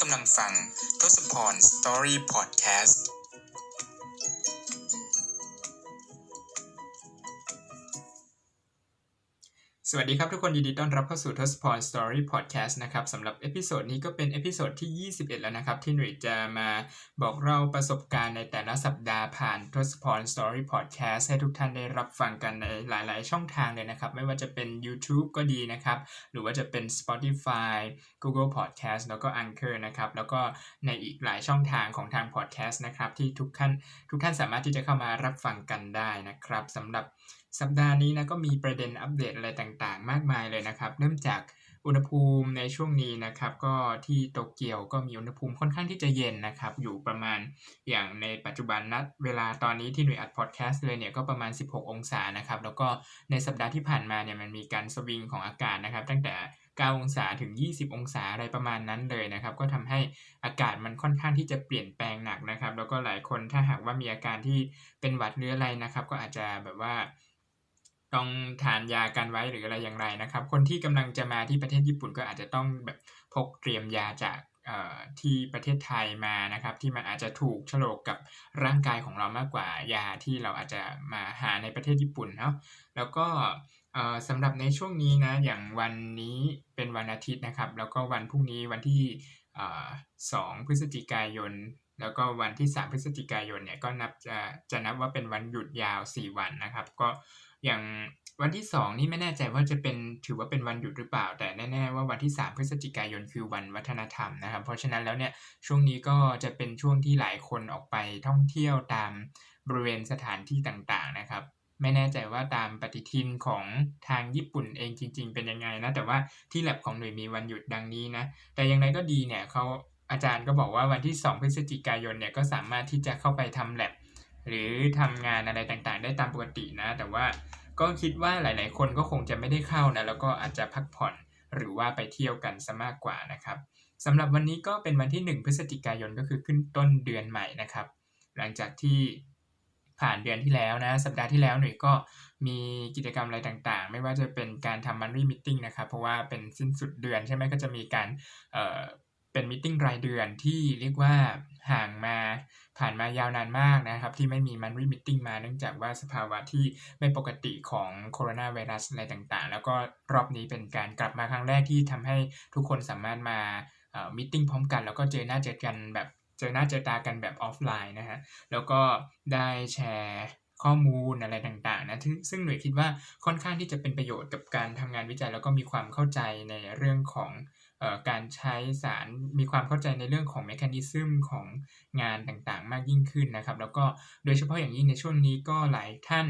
กำลังฟังทศพร Story Podcast สวัสดีครับทุกคนยินดีต้อนรับเข้าสู่ทศพร Story Podcast นะครับสำหรับเอพิโซดนี้ก็เป็นเอพิโซดที่ 21 แล้วนะครับ ที่หนุ่ยจะมาบอกเล่าประสบการณ์ในแต่ละสัปดาห์ผ่านทศพร Story Podcast ให้ทุกท่านได้รับฟังกันในหลาย ๆ ช่องทางเลยนะครับ ไม่ว่าจะเป็น YouTube ก็ดีนะครับ หรือว่าจะเป็น Spotify Google Podcast แล้วก็ Anchor นะครับ แล้วก็ในอีกหลายช่องทางของทาง Podcast นะครับที่ทุกท่านทุกท่านสามารถที่จะเข้ามารับฟังกันได้นะครับสำหรับสัปดาห์นี้นะก็มีประเด็นอัปเดตอะไรต่างๆ มากมายเลยนะครับ เริ่มจากอุณหภูมิในช่วงนี้นะครับก็ที่โตเกียวก็มีอุณหภูมิค่อนข้างที่จะเย็นนะครับอยู่ประมาณอย่างในปัจจุบันนัดเวลาตอนนี้ที่หน่วยอัดพอดแคสต์เลยเนี่ยก็ประมาณ 16 องศานะครับแล้วก็ในสัปดาห์ที่ผ่านมาเนี่ยมันมีการสวิงของอากาศนะครับ ตั้งแต่ 9 องศาถึง 20 องศาอะไรประมาณนั้นเลยนะครับ ก็ทำให้อากาศมันค่อนข้างที่จะเปลี่ยนแปลงหนักนะครับ แล้วก็หลายคนถ้าหากว่ามีอาการที่เป็นหวัดเนื้ออะไรนะครับ ก็อาจจะแบบว่าต้องทานยากันไว้หรืออะไรอย่างไรนะครับ คนที่กำลังจะมาที่ประเทศญี่ปุ่นก็อาจจะต้องแบบพกเตรียมยาจากที่ประเทศไทยมานะครับ ที่มันอาจจะถูกฉลกกับร่างกายของเรามากกว่ายาที่เราอาจจะมาหาในประเทศญี่ปุ่นเนาะแล้วก็ สำหรับในช่วงนี้นะ อย่างวันนี้เป็นวันอาทิตย์นะครับ แล้วก็วันพรุ่งนี้วันที่สองพฤศจิกายน แล้วก็วันที่ 3 พฤศจิกายนเนี่ยก็นับจะจะนับว่าเป็นวันหยุดยาว 4 วันนะครับ ก็อย่างวันที่ 2 นี่ไม่แน่ใจว่าจะเป็นถือว่าเป็นวันหยุดหรือเปล่า แต่แน่ๆว่าวันที่ 3 พฤศจิกายนคือวันวัฒนธรรมนะครับ เพราะฉะนั้นแล้วเนี่ยช่วงนี้ก็จะเป็นช่วงที่หลายคนออกไปท่องเที่ยวตามบริเวณสถานที่ต่างๆนะครับ ไม่แน่ใจว่าตามปฏิทินของทางญี่ปุ่นเองจริง ๆ เป็นยังไงนะ แต่ว่าที่แลบของหน่วยมีวันหยุดดังนี้นะ แต่อย่างไรก็ดีเนี่ยเขาอาจารย์ก็บอกว่าวันที่ 2 พฤศจิกายนเนี่ยก็สามารถที่จะเข้าไปทำแลบหรือทำงานอะไรต่างๆ ได้ตามปกตินะ แต่ว่าก็คิดว่าหลาย ๆ คนก็คงจะไม่ได้เข้านะ แล้วก็อาจจะพักผ่อนหรือว่าไปเที่ยวกันซะมากกว่านะครับสำหรับวันนี้ก็เป็นวันที่ 1 พฤศจิกายนก็คือขึ้นต้นเดือนใหม่นะครับ หลังจากที่ ผ่านเดือนที่แล้วนะสัปดาห์ที่แล้วหน่วยก็มีกิจกรรมอะไรต่างๆ ไม่ว่าจะเป็นการทำมันรีมิทติ้งนะครับเพราะว่าเป็นสิ้นสุดเดือนใช่ไหมก็จะมีการเเป็นมิทติ้งรายเดือนที่เรียกว่าห่างมาผ่านมายาวนานมากนะครับ ที่ไม่มีมันรีมิทติ้งมาเนื่องจากว่าสภาวะที่ไม่ปกติของโคโรนาไวรัสอะไรต่างๆ แล้วก็รอบนี้เป็นการกลับมาครั้งแรกที่ทำให้ทุกคนสามารถมามิทติ้งพร้อมกัน แล้วก็เจอหน้าเจอกันแบบ เจอหน้าเจอตากันแบบออฟไลน์นะฮะแล้วก็ได้แชร์ข้อมูลอะไรต่างๆนะซึ่งหน่วยคิดว่าค่อนข้างที่จะเป็นประโยชน์กับการทำงานวิจัย แล้วก็มีความเข้าใจในเรื่องของการใช้สารมีความเข้าใจในเรื่องของเมคานิซึมของงานต่างๆ มากยิ่งขึ้นนะครับ แล้วก็โดยเฉพาะอย่างยิ่งในช่วงนี้ก็หลายท่าน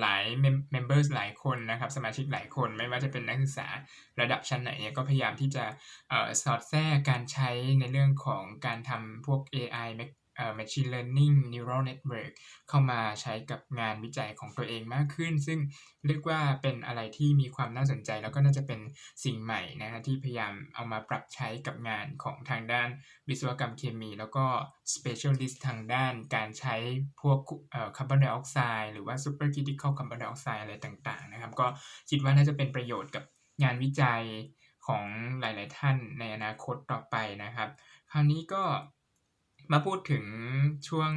หลายเมมเบอร์หลายคนนะครับ สมาชิกหลายคนไม่ว่าจะเป็นนักศึกษาระดับชั้นไหนก็พยายามที่จะสอดแทรกการใช้ในเรื่องของการทำพวก AI machine learning neural network เข้ามาใช้กับงานวิจัยของตัวเองมากขึ้น ซึ่งเรียกว่าเป็นอะไรที่มีความน่าสนใจ แล้วก็น่าจะเป็นสิ่งใหม่นะฮะที่พยายามเอามาปรับใช้กับงานของทางด้านวิศวกรรมเคมี แล้วก็ specialist ทางด้านการใช้พวกคาร์บอนไดออกไซด์หรือว่า super critical carbon dioxide อะไรต่างๆนะครับ ก็คิดว่าน่าจะเป็นประโยชน์กับงานวิจัยของหลาย ๆ ท่านในอนาคตต่อไปนะครับ คราวนี้ก็ มาพูดถึงช่วง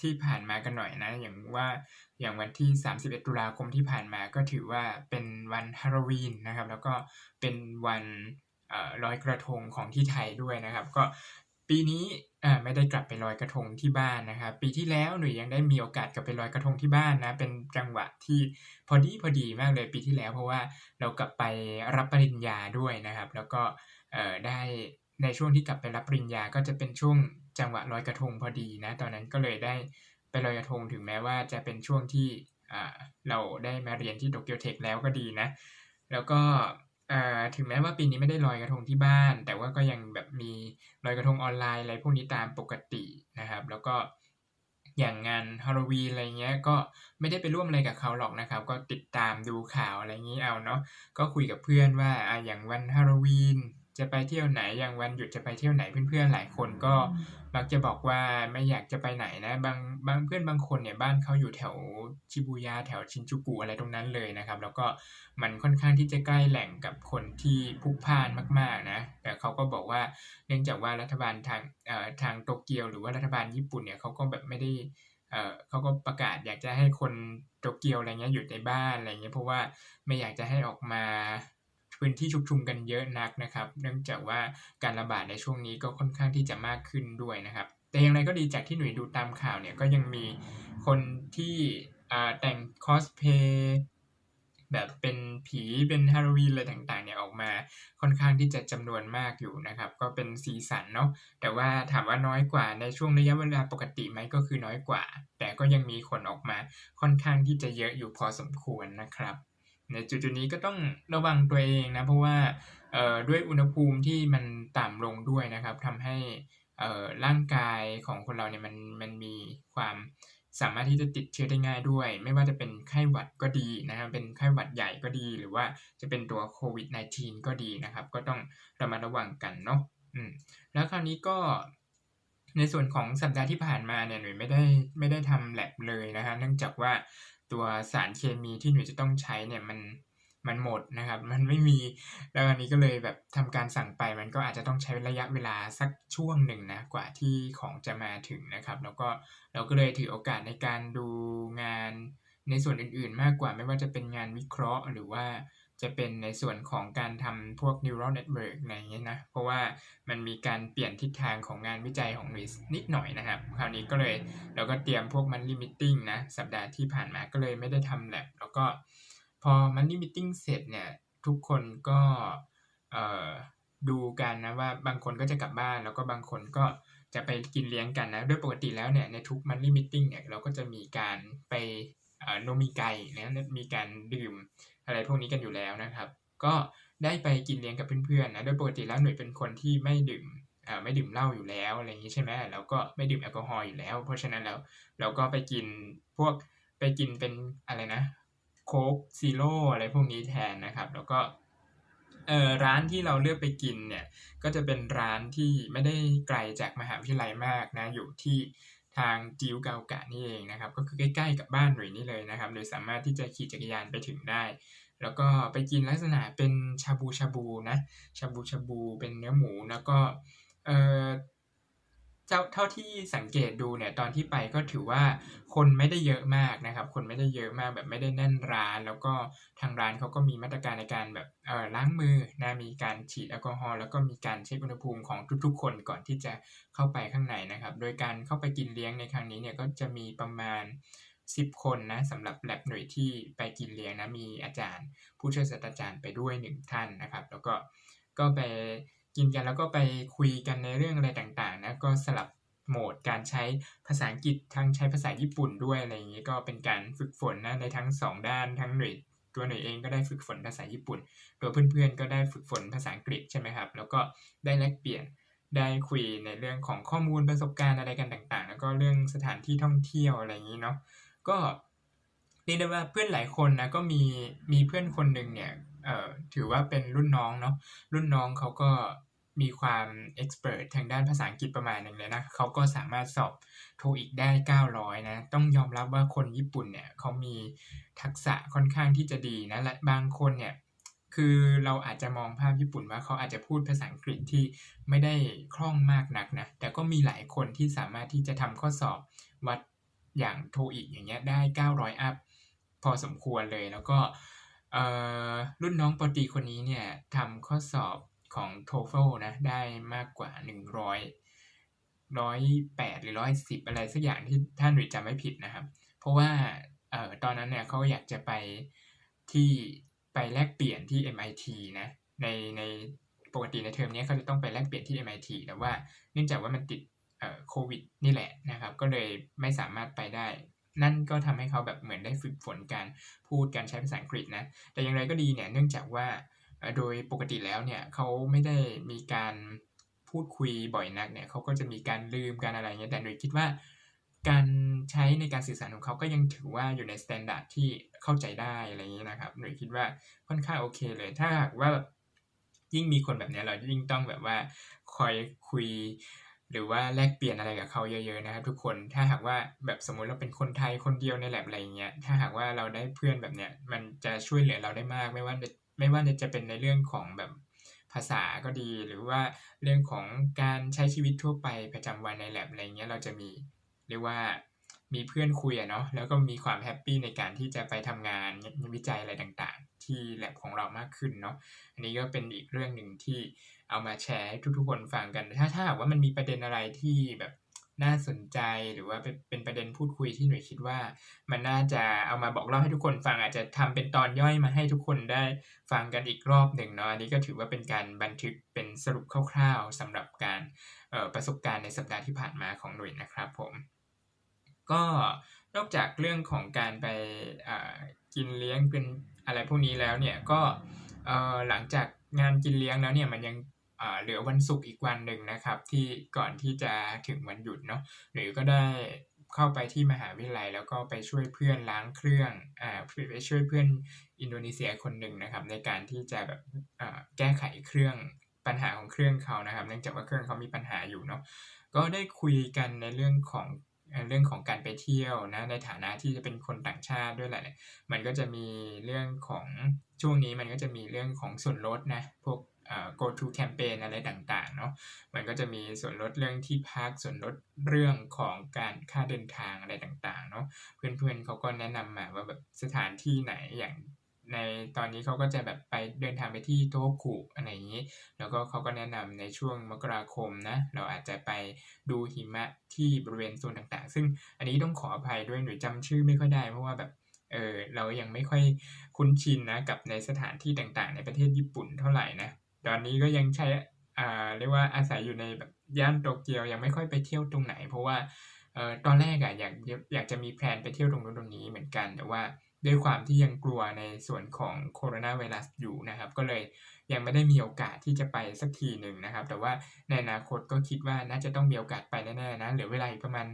ที่ผ่านมากันหน่อยนะ อย่างว่าอย่างวันที่ 31 ตุลาคมที่ผ่านมาก็ถือว่าเป็นวันฮาโลวีนนะครับ แล้วก็เป็นวันลอยกระทงของที่ไทยด้วยนะครับ ก็ปีนี้ไม่ได้กลับไปลอยกระทงที่บ้านนะครับ ปีที่แล้วหนูยังได้มีโอกาสกลับไปลอยกระทงที่บ้านนะ เป็นจังหวะที่พอดีพอดีมากเลยปีที่แล้ว เพราะว่าเรากลับไปรับปริญญาด้วยนะครับ แล้วก็ได้ในช่วงที่กลับไปรับปริญญาก็จะเป็นช่วง จังหวะลอยกระทงพอดีนะ ตอนนั้นก็เลยได้ไปลอยกระทงถึงแม้ว่าจะเป็นช่วงที่เราได้มาเรียนที่โตเกียวเทคแล้วก็ดีนะ แล้วก็ถึงแม้ว่าปีนี้ไม่ได้ลอยกระทงที่บ้าน แต่ว่าก็ยังแบบมีลอยกระทงออนไลน์อะไรพวกนี้ตามปกตินะครับ แล้วก็อย่างงานฮาโลวีนอะไรเงี้ยก็ไม่ได้ไปร่วมอะไรกับเขาหรอกนะครับ ก็ติดตามดูข่าวอะไรงี้เอาเนาะก็คุยกับเพื่อนว่าออย่างวันฮาโลวีน จะไปเที่ยวไหนอย่างวันหยุดจะไปเที่ยวไหนเพื่อนๆหลายคนก็มักจะบอกว่าไม่อยากจะไปไหนนะบางบางเพื่อนบางคนเนี่ยบ้านเขาอยู่แถวชิบูย่าแถวชินจูกุอะไรตรงนั้นเลยนะครับ แล้วก็มันค่อนข้างที่จะใกล้แหล่งกับคนที่พลุกพล่านมากๆนะแต่เขาก็บอกว่าเนื่องจากว่ารัฐบาลทางเอ่อทางโตเกียวหรือว่ารัฐบาลญี่ปุ่นเนี่ยเขาก็แบบไม่ได้เอ่อเขาก็ประกาศอยากจะให้คนโตเกียวอะไรเงี้ยอยู่ในบ้านอะไรเงี้ยเพราะว่าไม่อยากจะให้ออกมา พื้นที่ชุกชุมกันเยอะนักนะครับ เนื่องจากว่าการระบาดในช่วงนี้ก็ค่อนข้างที่จะมากขึ้นด้วยนะครับ แต่อย่างไรก็ดีจากที่หน่ยดูตามข่าวเนี่ยก็ยังมีคนที่แต่งคอสเพย์แบบเป็นผีเป็นฮาโลวีนอะไรต่างๆเนี่ยออกมาค่อนข้างที่จะจำนวนมากอยู่นะครับ ก็เป็นสีสันเนาะแต่ว่าถามว่าน้อยกว่าในช่วงระยะเวลาปกติไหมก็คือน้อยกว่า แต่ก็ยังมีคนออกมาค่อนข้างที่จะเยอะอยู่พอสมควรนะครับ ในจุดๆนี้ก็ต้องระวังตัวเองนะ เพราะว่าด้วยอุณหภูมิที่มันต่ำลงด้วยนะครับทำให้ร่างกายของคนเราเนี่ยมันมันมีความสามารถที่จะติดเชื้อได้ง่ายด้วย ไม่ว่าจะเป็นไข้หวัดก็ดีนะครับเป็นไข้หวัดใหญ่ก็ดี หรือว่าจะเป็นตัวโควิด -19 ก็ดีนะครับ ก็ต้องระมัดระวังกันเนาะอืมแล้วคราวนี้ก็ในส่วนของสัปดาห์ที่ผ่านมาเนี่ยหนูไม่ได้ไม่ได้ทำแลบเลยนะฮะเนื่องจากว่า ตัวสารเคมีที่หนูจะต้องใช้เนี่ยมันมันหมดนะครับ มันไม่มี แล้วอันนี้ก็เลยแบบทำการสั่งไป มันก็อาจจะต้องใช้ระยะเวลาสักช่วงหนึ่งนะ กว่าที่ของจะมาถึงนะครับ แล้วก็เราก็เลยถือโอกาสในการดูงานในส่วนอื่นๆ มากกว่า ไม่ว่าจะเป็นงานวิเคราะห์ หรือว่า จะเป็นในส่วนของการทำพวก neural network อะไรเงี้ยนะ เพราะว่ามันมีการเปลี่ยนทิศทางของงานวิจัยของริสนิดหน่อยนะครับ คราวนี้ก็เลยเราก็เตรียมพวกมัน l ิ meeting นะ สัปดาห์ที่ผ่านมาก็เลยไม่ได้ทำแลบแล้วก็พอมันนี่มิ팅เสร็จเนี่ยทุกคนก็ดูกันนะว่าบางคนก็จะกลับบ้านแล้วก็บางคนก็จะไปกินเลี้ยงกันนะด้วยปกติแล้วเนี่ยในทุกมันนี่มิ팅เนี่ยเราก็จะมีการไปโนมิไกนะมีการดื่ม อะไรพวกนี้กันอยู่แล้วนะครับ ก็ได้ไปกินเลี้ยงกับเพื่อนๆนะโดยปกติแล้วหน่ยเป็นคนที่ไม่ดื่มไม่ดื่มเหล้าอยู่แล้วอะไรอย่างนี้ใช่ไหมแล้วก็ไม่ดื่มแอลกอฮอล์อยู่แล้ว เพราะฉะนั้นแล้วเราก็ไปกินพวกไปกินเป็นอะไรนะโค้กซีโร่อะไรพวกนี้แทนนะครับ แล้วก็เอ่อร้านที่เราเลือกไปกินเนี่ยก็จะเป็นร้านที่ไม่ได้ไกลจากมหาวิทยาลัยมากนะอยู่ที่ ทางจิวเกากะนี่เองนะครับ ก็คือใกล้ๆกับบ้านหนุ่ยนี่เลยนะครับ โดยสามารถที่จะขี่จักรยานไปถึงได้ แล้วก็ไปกินลักษณะเป็นชาบูชาบูนะ ชาบูชาบูเป็นเนื้อหมูแล้วก็เอ่อ เจ้าเท่าที่สังเกตดูเนี่ยตอนที่ไปก็ถือว่าคนไม่ได้เยอะมากนะครับ คนไม่ได้เยอะมากแบบไม่ได้แน่นร้าน แล้วก็ทางร้านเขาก็มีมาตรการในการแบบเอ่อล้างมือนะมีการฉีดแอลกอฮอล์แล้วก็มีการเช็คอุณหภูมิของทุกๆ คนก่อนที่จะเข้าไปข้างในนะครับ โดยการเข้าไปกินเลี้ยงในครั้งนี้เนี่ยก็จะมีประมาณ 10 คนนะสำหรับแลบหน่วยที่ไปกินเลี้ยงนะมีอาจารย์ ผู้ช่วยศาสตราจารย์ไปด้วย1ท่านนะครับ แล้วก็ก็ไป กินกันแล้วก็ไปคุยกันในเรื่องอะไรต่างๆนะก็สลับโหมดการใช้ภาษาอังกฤษทั้งใช้ภาษาญี่ปุ่นด้วยอะไรอย่างนี้ก็เป็นการฝึกฝนนะในทั้ง 2 ด้านทั้งหน่วยตัวหน่วยเองก็ได้ฝึกฝนภาษาญี่ปุ่น ตัวเพื่อนๆก็ได้ฝึกฝนภาษาอังกฤษใช่ไหมครับ แล้วก็ได้แลกเปลี่ยนได้คุยในเรื่องของข้อมูลประสบการณ์อะไรกันต่างๆ แล้วก็เรื่องสถานที่ท่องเที่ยวอะไรอย่างนี้เนาะก็เรียกได้ว่าเพื่อนหลายคนนะก็มีมีเพื่อนคนหนึ่งเนี่ย เอ่อถือว่าเป็นรุ่นน้องเนาะรุ่นน้องเขาก็มีความเอ็กซ์เพรสทางด้านภาษาอังกฤษประมาณหนึ่งเลยนะเขาก็สามารถสอบโทอีกได้ 900 นะ ต้องยอมรับว่าคนญี่ปุ่นเนี่ยเขามีทักษะค่อนข้างที่จะดีนะและบางคนเนี่ยคือเราอาจจะมองภาพญี่ปุ่นว่าเขาอาจจะพูดภาษาอังกฤษที่ไม่ได้คล่องมากนักนะแต่ก็มีหลายคนที่สามารถที่จะทำข้อสอบวัดอย่างโทอีกอย่างเงี้ยได้ 900 อัพพอสมควรเลยแล้วก็ รุ่นน้องปตีคนนี้เนี่ยทำข้อสอบของ TOEFL นะได้มากกว่า 100 108 หรือ 110 อะไรสักอย่างที่ท่านหรือจำไม่ผิดนะครับ เพราะว่าเอ่อตอนนั้นเนี่ยเขาอยากจะไปที่ไปแลกเปลี่ยนที่ MIT นะในในปกติในเทอมนี้เขาจะต้องไปแลกเปลี่ยนที่ MIT แต่ว่าเนื่องจากว่ามันติดเอ่อโควิดนี่แหละนะครับ ก็เลยไม่สามารถไปได้ นั่นก็ทำให้เขาแบบเหมือนได้ฝึกฝนการพูดการใช้ภาษาอังกฤษนะ แต่อย่างไรก็ดีเนี่ยเนื่องจากว่าโดยปกติแล้วเนี่ยเขาไม่ได้มีการพูดคุยบ่อยนักเนี่ยเขาก็จะมีการลืมการอะไรเงี้ยแต่โดยคิดว่าการใช้ในการสื่อสารของเขาก็ยังถือว่าอยู่ในสแตนดาร์ดที่เข้าใจได้อะไรอย่างนี้นะครับ หน่ยคิดว่าค่อนข้างโอเคเลย ถ้าหากว่ายิ่งมีคนแบบนี้เรายิ่งต้องแบบว่าคอยคุย หรือว่าแลกเปลี่ยนอะไรกับเขาเยอะๆนะครับ ทุกคนถ้าหากว่าแบบสมมุติเราเป็นคนไทยคนเดียวในแลบอะไรอย่างเงี้ยถ้าหากว่าเราได้เพื่อนแบบเนี้ยมันจะช่วยเหลือเราได้มาก ไม่ว่าไม่ว่าจะเป็นในเรื่องของแบบภาษาก็ดี หรือว่าเรื่องของการใช้ชีวิตทั่วไปประจำวันในแลบอะไรเงี้ยเราจะมีเรียกว่ามีเพื่อนคุยอะเนาะแล้วก็มีความแฮปปี้ในการที่จะไปทำงานวิจัยอะไรต่างๆ ที่แลบของเรามากขึ้นเนาะอันนี้ก็เป็นอีกเรื่องหนึ่งที่ เอามาแชร์ให้ทุกๆคนฟังกัน ถ้าถ้าหากว่ามันมีประเด็นอะไรที่แบบน่าสนใจหรือว่าเป็นเป็นประเด็นพูดคุยที่หนูคิดว่า มันน่าจะเอามาบอกเล่าให้ทุกคนฟังอาจจะทำเป็นตอนย่อยมาให้ทุกคนได้ฟังกันอีกรอบหนึ่งเนาะอันนี้ก็ถือว่าเป็นการบันทึกเป็นสรุปคร่าวๆสำหรับการประสบการณ์ในสัปดาห์ที่ผ่านมาของหนุ่ยนะครับผม ก็นอกจากเรื่องของการไปกินเลี้ยงเป็นอะไรพวกนี้แล้วเนี่ยก็หลังจากงานกินเลี้ยงแล้วเนี่ยมันยัง เหลือวันศุกร์อีกวันหนึ่งนะครับ ที่ก่อนที่จะถึงวันหยุดเนาะหรือก็ได้เข้าไปที่มหาวิทยาลัย แล้วก็ไปช่วยเพื่อนล้างเครื่องอ่าไปช่วยเพื่อนอินโดนีเซียคนหนึ่งนะครับ ในการที่จะแบบแก้ไขเครื่องปัญหาของเครื่องเขานะครับ เนื่องจากว่าเครื่องเขามีปัญหาอยู่เนาะก็ได้คุยกันในเรื่องของเรื่องของการไปเที่ยวนะในฐานะที่จะเป็นคนต่างชาติด้วยแหละ มันก็จะมีเรื่องของช่วงนี้มันก็จะมีเรื่องของส่วนลดนะพวก go to campaign อะไรต่างๆเนาะมันก็จะมีส่วนลดเรื่องที่พักส่วนลดเรื่องของการค่าเดินทางอะไรต่างๆเนาะเพื่อนๆเขาก็แนะนำมาว่าแบบสถานที่ไหนอย่างในตอนนี้เขาก็จะแบบไปเดินทางไปที่โตคุอะไรอย่างนี้ แล้วก็เขาก็แนะนำในช่วงมกราคมนะ เราอาจจะไปดูหิมะที่บริเวณโซนต่างๆ ซึ่งอันนี้ต้องขออภัยด้วยหนูจำชื่อไม่ค่อยได้ เพราะว่าแบบเออเรายังไม่ค่อยคุ้นชินนะกับในสถานที่ต่างๆ ในประเทศญี่ปุ่นเท่าไหร่นะ ตอนนี้ก็ยังใช้อ่าเรียกว่าอาศัยอยู่ในแบบย่านโตเกียวยังไม่ค่อยไปเที่ยวตรงไหน เพราะว่าเออตอนแรกอะอยากอยากจะมีแพลนไปเที่ยวตรงนู้นตรงนี้เหมือนกันแต่ว่าด้วยความที่ยังกลัวในส่วนของโคโรนาไวรัสอยู่นะครับ ก็เลยยังไม่ได้มีโอกาสที่จะไปสักทีหนึ่งนะครับ แต่ว่าในอนาคตก็คิดว่าน่าจะต้องมีโอกาสไปแน่ๆนะเหลือเวลาอีกประมาณ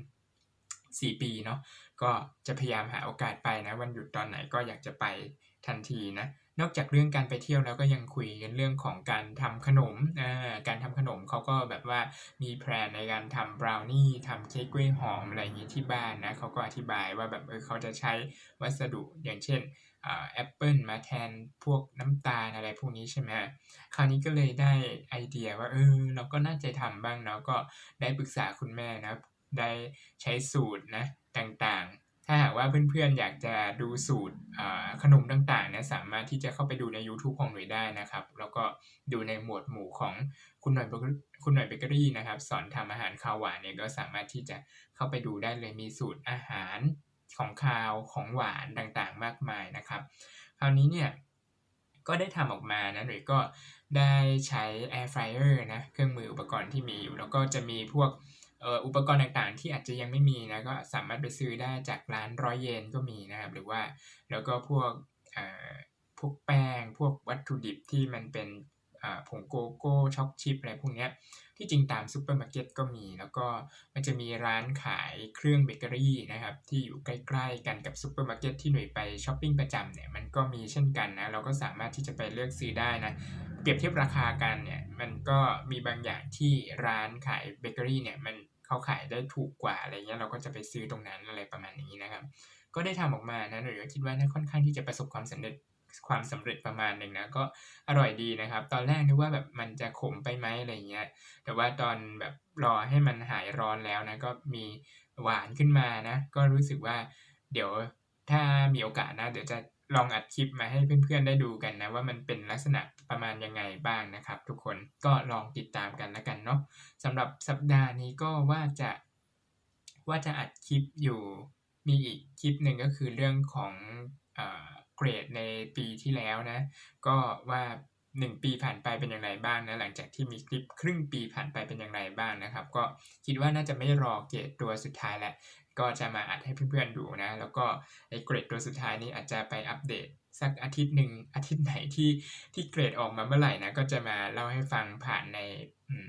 4 ปีเนาะก็จะพยายามหาโอกาสไปนะ วันหยุดตอนไหนก็อยากจะไปทันทีนะ นอกจากเรื่องการไปเที่ยวแล้วก็ยังคุยกันเรื่องของการทำขนมอ่าการทำขนมเขาก็แบบว่ามีแพลนในการทำบราวนี่ทำเค้กกล้วยหอมอะไรอย่างนี้ที่บ้านนะเขาก็อธิบายว่าแบบเออเขาจะใช้วัสดุอย่างเช่นแอปเปิลมาแทนพวกน้ำตาลอะไรพวกนี้ใช่ไหมคราวนี้ก็เลยได้ไอเดียว่าเออเราก็น่าจะทำบ้างเนาะก็ได้ปรึกษาคุณแม่นะได้ใช้สูตรนะต่างาหากว่าเพื่อนๆอยากจะดูสูตรขนมต่างๆนี่ยสามารถที่จะเข้าไปดูใน YouTube ของหน่วยได้นะครับ แล้วก็ดูในหมวดหมู่ของคุณหน่วยคุณหน่วยเบเกอรี่นะครับ สอนทำอาหารข้าวหวานเนี่ยก็สามารถที่จะเข้าไปดูได้เลยมีสูตรอาหารของคาวของหวานต่างๆ มากมายนะครับ คราวนี้เนี่ยก็ได้ทำออกมานะหรือก็ได้ใช้ air fryer นะเครื่องมืออุปกรณ์ที่มีอยู่ แล้วก็จะมีพวก อุปกรณ์ต่างๆ ที่อาจจะยังไม่มีนะก็สามารถไปซื้อได้จากร้านร้อยเยนก็มีนะครับ หรือว่าแล้วก็พวกพวกแป้ง พวกวัตถุดิบที่มันเป็นผงโกโก้ช็อกชิพอะไรพวกนี้ที่จริงตามซูเปอร์มาร์เก็ตก็มี แล้วก็มันจะมีร้านขายเครื่องเบเกอรี่นะครับ ที่อยู่ใกล้ๆกันกับซูเปอร์มาร์เก็ตที่หน่วยไปช้อปปิ้งประจำเนี่ยมันก็มีเช่นกันนะ เราก็สามารถที่จะไปเลือกซื้อได้นะเปรียบเทียบราคากันเนี่ยมันก็มีบางอย่างที่ร้านขายเบเกอรี่เนี่ยมัน เขาขายได้ถูกกว่าอะไรเงี้ยเราก็จะไปซื้อตรงนั้นอะไรประมาณนี้นะครับ ก็ได้ทำออกมานะหรือคิดว่าน่าค่อนข้างที่จะประสบความสำเร็จความสำเร็จประมาณหนึ่งนะก็อร่อยดีนะครับ ตอนแรกนึกว่าแบบมันจะขมไปไหมอะไรเงี้ยแต่ว่าตอนแบบรอให้มันหายร้อนแล้วนะก็มีหวานขึ้นมานะก็รู้สึกว่าเดี๋ยวถ้ามีโอกาสนะ เดี๋ยวจะลองอัดคลิปมาให้เพื่อนๆได้ดูกันนะ ว่ามันเป็นลักษณะ ประมาณยังไงบ้างนะครับ ทุกคนก็ลองติดตามกันแล้วกันเนาะสำหรับสัปดาห์นี้ก็ว่าจะ ว่าจะอัดคลิปอยู่มีอีกคลิปหนึ่งก็คือเรื่องของเกรดในปีที่แล้วนะ ก็ว่าหนึ่งปีผ่านไปเป็นอย่างไรบ้างนะหลังจากที่มีคลิปครึ่งปีผ่านไปเป็นอย่างไรบ้างนะครับ ก็คิดว่าน่าจะไม่รอเกรดตัวสุดท้ายแล้ว ก็จะมาอัดให้เพื่อนๆดูนะ แล้วก็ไอ้เกรดตัวสุดท้ายนี้อาจจะไปอัปเดตสักอาทิตย์หนึ่งอาทิตย์ไหนที่ที่เกรดออกมาเมื่อไหร่นะก็จะมาเล่าให้ฟังผ่านใน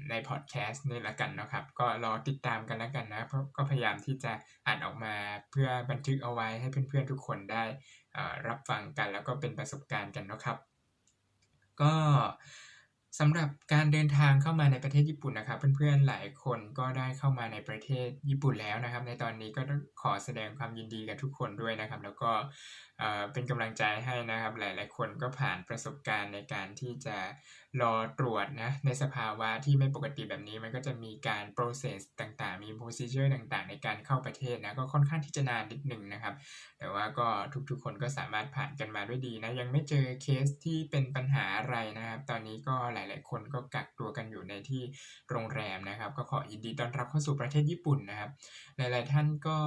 ในพอดแคสต์นี่ละกันนะครับ ก็รอติดตามกันล้วกันนะเพราะก็พยายามที่จะอ่านออกมาเพื่อบันทึกเอาไว้ให้เพื่อนๆทุกคนได้รับฟังกันแล้วก็เป็นประสบการณ์กันนะครับ ก็ สำหรับการเดินทางเข้ามาในประเทศญี่ปุ่นนะครับ เพื่อนๆหลายคนก็ได้เข้ามาในประเทศญี่ปุ่นแล้วนะครับ ในตอนนี้ก็ต้องขอแสดงความยินดีกับทุกคนด้วยนะครับ แล้วก็ เป็นกำลังใจให้นะครับ หลาย ๆ คนก็ผ่านประสบการณ์ในการที่จะรอตรวจนะ ในสภาวะที่ไม่ปกติแบบนี้มันก็จะมีการ process ต่าง ๆ มี procedure ต่าง ๆ ในการเข้าประเทศนะ ก็ค่อนข้างที่จะนานนิดหนึ่งนะครับ แต่ว่าก็ทุก ๆ คนก็สามารถผ่านกันมาด้วยดีนะ ยังไม่เจอเคสที่เป็นปัญหาอะไรนะครับ ตอนนี้ก็หลาย ๆ คนก็กักตัวกันอยู่ในที่โรงแรมนะครับ ก็ขอยินดีต้อนรับเข้าสู่ประเทศญี่ปุ่นนะครับ หลาย ๆ ท่านก็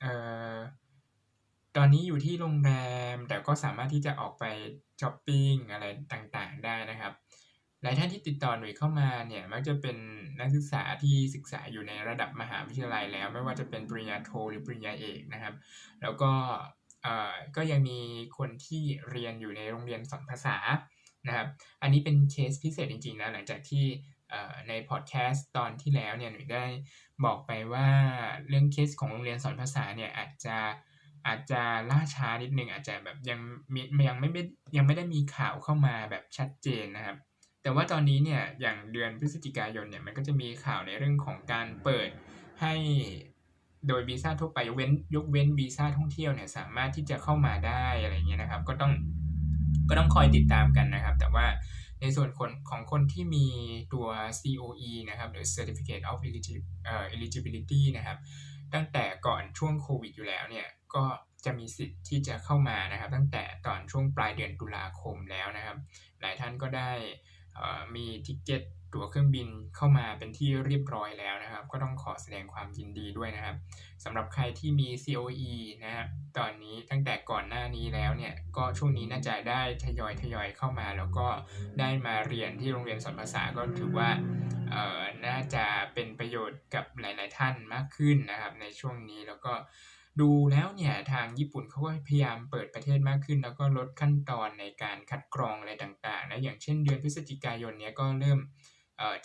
เอ่อ ตอนนี้อยู่ที่โรงแรมแต่ก็สามารถที่จะออกไปช้อปปิ้งอะไรต่างๆได้นะครับ หลายท่านที่ติดต่อหน่วยเข้ามาเนี่ยมักจะเป็นนักศึกษาที่ศึกษาอยู่ในระดับมหาวิทยาลัยแล้ว ไม่ว่าจะเป็นปริญญาโทหรือปริญญาเอกนะครับ แล้วก็ก็ยังมีคนที่เรียนอยู่ในโรงเรียนสอนภาษานะครับ อันนี้เป็นเคสพิเศษจริงๆนะหลังจากที่ในพอดแคสต์ตอนที่แล้วเนี่ยหนูได้บอกไปว่าเรื่องเคสของโรงเรียนสอนภาษาเนี่ยอาจจะ อาจจะล่าช้านิดนึงอาจจะแบบยังมียังไม่ยังไม่ได้มีข่าวเข้ามาแบบชัดเจนนะครับ แต่ว่าตอนนี้เนี่ยอย่างเดือนพฤศจิกายนเนี่ยมันก็จะมีข่าวในเรื่องของการเปิดให้โดยวีซ่าทั่วไปยกเว้นยกเว้นวีซ่าท่องเที่ยวเนี่ยสามารถที่จะเข้ามาได้อะไรเงี้ยนะครับ ก็ต้องก็ต้องคอยติดตามกันนะครับ แต่ว่าในส่วนคนของคนที่มีตัว COE นะครับหรือ Certificate of Eligibility นะครับ ตั้งแต่ก่อนช่วงโควิดอยู่แล้วเนี่ย ก็จะมีสิทธิ์ที่จะเข้ามานะครับ ตั้งแต่ตอนช่วงปลายเดือนตุลาคมแล้วนะครับ หลายท่านก็ได้มีทิเก็ตตั๋วเครื่องบินเข้ามาเป็นที่เรียบร้อยแล้วนะครับ ก็ต้องขอแสดงความยินดีด้วยนะครับสำหรับใครที่มี COE นะครับตอนนี้ตั้งแต่ก่อนหน้านี้แล้วเนี่ยก็ช่วงนี้น่าจะได้ทยอยทยอยเข้ามา แล้วก็ได้มาเรียนที่โรงเรียนสอนภาษาก็ถือว่าเอ่อน่าจะเป็นประโยชน์กับหลาย ๆ ท่านมากขึ้นนะครับ ในช่วงนี้แล้วก็ ดูแล้วเนี่ยทางญี่ปุ่นเขาก็พยายามเปิดประเทศมากขึ้น แล้วก็ลดขั้นตอนในการคัดกรองอะไรต่างๆนะอย่างเช่นเดือนพฤศจิกายนเนี้ยก็เริ่ม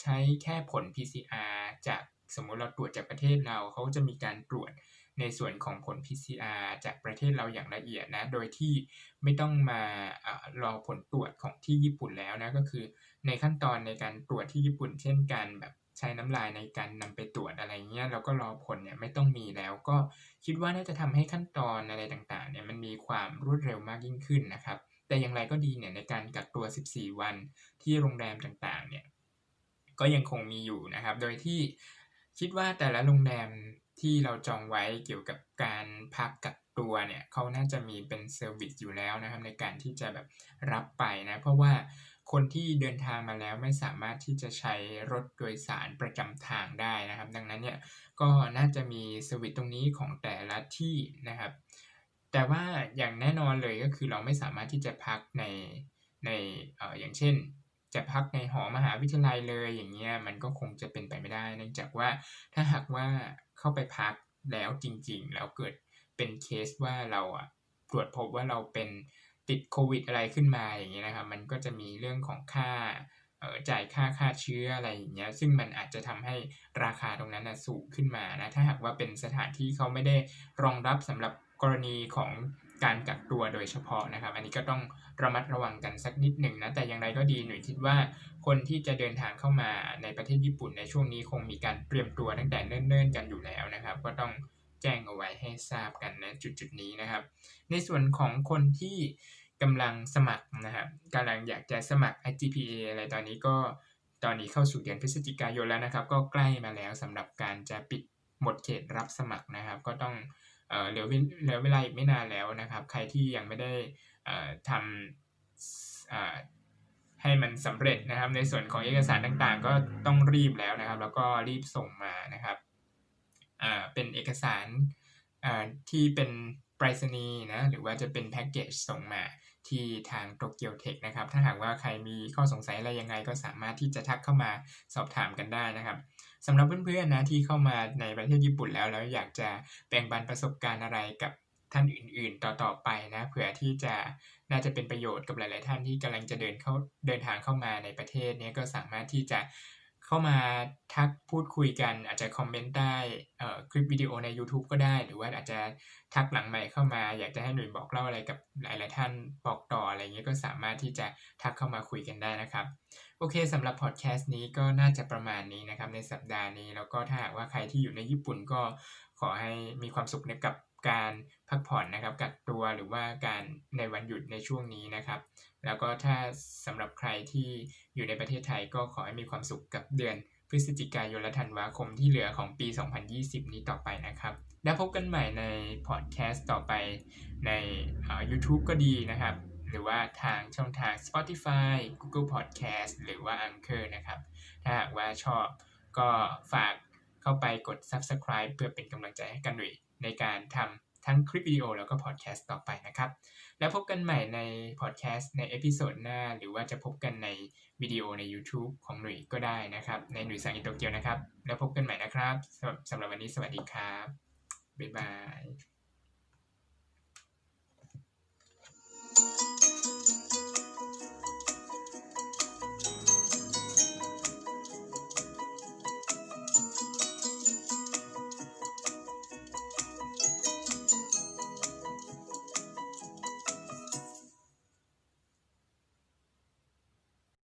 ใช้แค่ผล PCR จากสมมุติเราตรวจจากประเทศเราเขาจะมีการตรวจในส่วนของผล PCR จากประเทศเราอย่างละเอียดนะ โดยที่ไม่ต้องมาอรอผลตรวจของที่ญี่ปุ่นแล้วนะ ก็คือในขั้นตอนในการตรวจที่ญี่ปุ่น เช่นกันแบบ ใช้น้ำลายในการนำไปตรวจอะไรเงี้ยแล้วก็รอผลเนี่ยไม่ต้องมีแล้ว ก็คิดว่าน่าจะทำให้ขั้นตอนอะไรต่างๆเนี่ยมันมีความรวดเร็วมากยิ่งขึ้นนะครับ แต่อย่างไรก็ดีเนี่ยในการกักตัว 14 วันที่โรงแรมต่างๆเนี่ยก็ยังคงมีอยู่นะครับ โดยที่คิดว่าแต่ละโรงแรมที่เราจองไว้เกี่ยวกับการพักกักตัวเนี่ยเขาน่าจะมีเป็นเซอร์วิสอยู่แล้วนะครับในการที่จะแบบรับไปนะ เพราะว่า คนที่เดินทางมาแล้วไม่สามารถที่จะใช้รถโดยสารประจำทางได้นะครับ ดังนั้นเนี่ยก็น่าจะมีเซอร์วิสตรงนี้ของแต่ละที่นะครับ แต่ว่าอย่างแน่นอนเลยก็คือเราไม่สามารถที่จะพักในในเอออย่างเช่น จะพักในหอมหาวิทยาลัยเลยอย่างเงี้ยมันก็คงจะเป็นไปไม่ได้ เนื่องจากว่าถ้าหากว่าเข้าไปพักแล้วจริงๆ แล้วเกิดเป็นเคสว่าเราอะตรวจพบว่าเราเป็น ติดโควิดอะไรขึ้นมาอย่างเงี้ยนะครับมันก็จะมีเรื่องของค่าจ่ายค่าค่าเชื้ออะไรอย่างเงี้ยซึ่งมันอาจจะทำให้ราคาตรงนั้นนะสูงขึ้นมานะถ้าหากว่าเป็นสถานที่เขาไม่ได้รองรับสำหรับกรณีของการกักตัวโดยเฉพาะนะครับ อันนี้ก็ต้องระมัดระวังกันสักนิดหนึ่งนะ แต่อย่างไรก็ดีหน่ยคิดว่าคนที่จะเดินทางเข้ามาในประเทศญี่ปุ่นในช่วงนี้คงมีการเตรียมตัวตั้งแต่เนิ่นๆ กันอยู่แล้วนะครับ ก็ต้องแจ้งเอาไว้ให้ทราบกันนะจุดๆนี้นะครับ ในส่วนของคนที่ กำลังสมัครนะครับกำลังอยากจะสมัคร IGPA อะไรตอนนี้ก็ตอนนี้เข้าสู่เดือนพฤศจิกายนแล้วนะครับ ก็ใกล้มาแล้วสำหรับการจะปิดหมดเขตรับสมัครนะครับ ก็ต้องเหลือเหลือเวลาอีกไม่นานแล้วนะครับ ใครที่ยังไม่ได้ทำให้มันสำเร็จนะครับ ในส่วนของเอกสารต่างๆ ก็ต้องรีบแล้วนะครับ แล้วก็รีบส่งมานะครับเป็นเอกสารที่เป็นไปรษณีย์นะหรือว่าจะเป็นแพ็กเกจส่งมา ที่ทางโตเกียวเทคนะครับ ถ้าหากว่าใครมีข้อสงสัยอะไรยังไงก็สามารถที่จะทักเข้ามาสอบถามกันได้นะครับสำหรับเพื่อนๆนะที่เข้ามาในประเทศญี่ปุ่นแล้ว แล้วอยากจะแบ่งปันประสบการณ์อะไรกับท่านอื่นๆ ต่อๆไปนะเผื่อที่จะน่าจะเป็นประโยชน์กับหลาย ๆ ท่านที่กำลังจะเดินเข้าเดินทางเข้ามาในประเทศนี้ก็สามารถที่จะ เข้ามาทักพูดคุยกัน อาจจะคอมเมนต์ได้คลิปวิดีโอใน YouTube ก็ได้ หรือว่าอาจจะทักหลังใหม่เข้ามา อยากจะให้หนุ่ยบอกเล่าอะไรกับหลายๆท่านบอกต่ออะไรเงี้ยก็สามารถที่จะทักเข้ามาคุยกันได้นะครับ โอเคสำหรับพอดแคสต์นี้ก็น่าจะประมาณนี้นะครับในสัปดาห์นี้ แล้วก็ถ้าหากว่าใครที่อยู่ในญี่ปุ่นก็ขอให้มีความสุขกับการพักผ่อนนะครับกักตัวหรือว่าการในวันหยุดในช่วงนี้นะครับ แล้วก็ถ้าสำหรับใครที่อยู่ในประเทศไทยก็ขอให้มีความสุขกับเดือนพฤศจิกายนและธันวาคมที่เหลือของปี 2020 นี้ต่อไปนะครับ แล้วพบกันใหม่ในพอดแคสต์ต่อไปใน YouTube ก็ดีนะครับ หรือว่าทางช่องทาง Spotify Google Podcast หรือว่า Anchor นะครับ ถ้าหากว่าชอบก็ฝากเข้าไปกด Subscribe เพื่อเป็นกำลังใจให้กันหนุ่ยในการทำ ทั้งคลิปวิดีโอแล้วก็พอดแคสต์ต่อไปนะครับ แล้วพบกันใหม่ในพอดแคสต์ในเอพิโซดหน้า หรือว่าจะพบกันในวิดีโอใน YouTube ของหนุ่ยก็ได้นะครับ ในหนุ่ยสังอินโตเกียวนะครับ แล้วพบกันใหม่นะครับสำหรับสำหรับวันนี้สวัสดีครับบ๊ายบาย